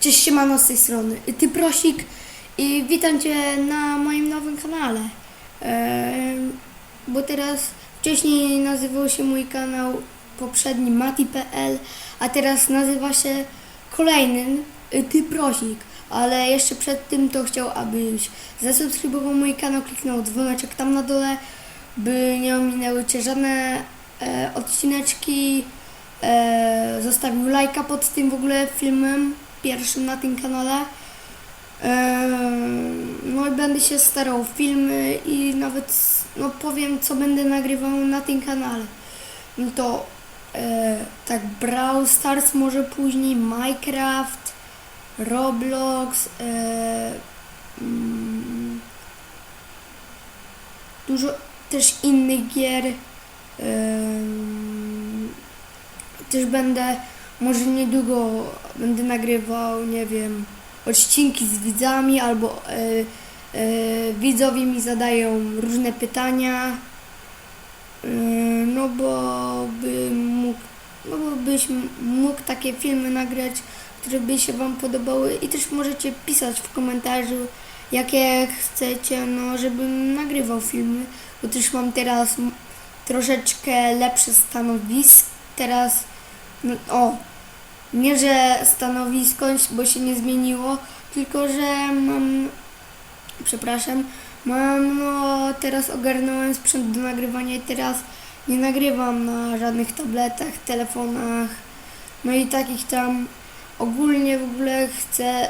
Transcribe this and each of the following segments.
Cześć, siemano z tej strony. Ty Prosik i witam Cię na moim nowym kanale. Em, bo teraz wcześniej nazywał się mój kanał poprzedni mati.pl, a teraz nazywa się kolejny Ty Prosik. Ale jeszcze przed tym to chciał, abyś zasubskrybował mój kanał, kliknął dzwoneczek tam na dole, by nie ominęły Cię żadne e, odcineczki. E, zostawił lajka pod tym w ogóle filmem, pierwszym na tym kanale. E, no i będę się starał filmy i nawet no powiem co będę nagrywał na tym kanale. No to e, tak Brawl Stars może później, Minecraft, Roblox, e, mm, dużo też innych gier. Też będę, może niedługo będę nagrywał, nie wiem, odcinki z widzami albo e, e, widzowie mi zadają różne pytania. E, no bo bym mógł, no bo byś mógł takie filmy nagrać, które by się Wam podobały i też możecie pisać w komentarzu, jakie chcecie, no żebym nagrywał filmy, bo też mam teraz troszeczkę lepsze stanowisko. Teraz, no, o, nie że stanowisko, bo się nie zmieniło, tylko że mam, przepraszam, mam, no teraz ogarnąłem sprzęt do nagrywania i teraz nie nagrywam na żadnych tabletach, telefonach, no i takich tam, ogólnie w ogóle chcę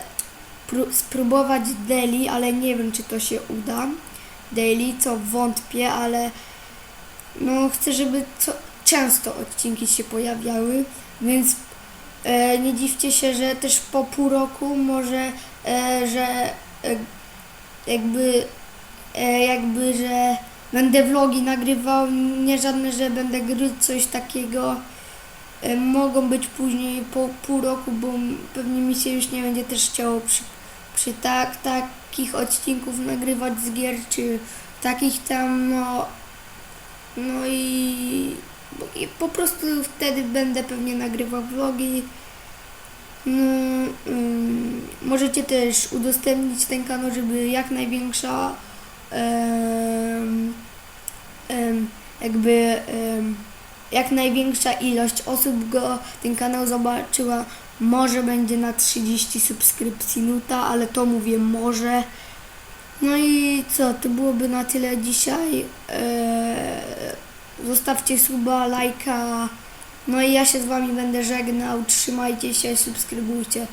pró- spróbować daily, ale nie wiem czy to się uda. Daily, co wątpię, ale no chcę, żeby co, często odcinki się pojawiały, więc e, nie dziwcie się, że też po pół roku może, e, że e, jakby, e, jakby, że będę vlogi nagrywał, nie żadne, że będę gry, coś takiego. E, mogą być później po pół roku, bo pewnie mi się już nie będzie też chciało przy, przy tak, takich odcinków nagrywać z gier, czy takich tam, no, no i, i po prostu wtedy będę pewnie nagrywał vlogi. No, ym, możecie też udostępnić ten kanał, żeby jak największa em, em, jakby em, jak największa ilość osób go ten kanał zobaczyła. Może będzie na 30 subskrypcji nuta, ale to mówię może. No i co, to byłoby na tyle dzisiaj. Eee, zostawcie suba, lajka. No i ja się z wami będę żegnał. Trzymajcie się, subskrybujcie.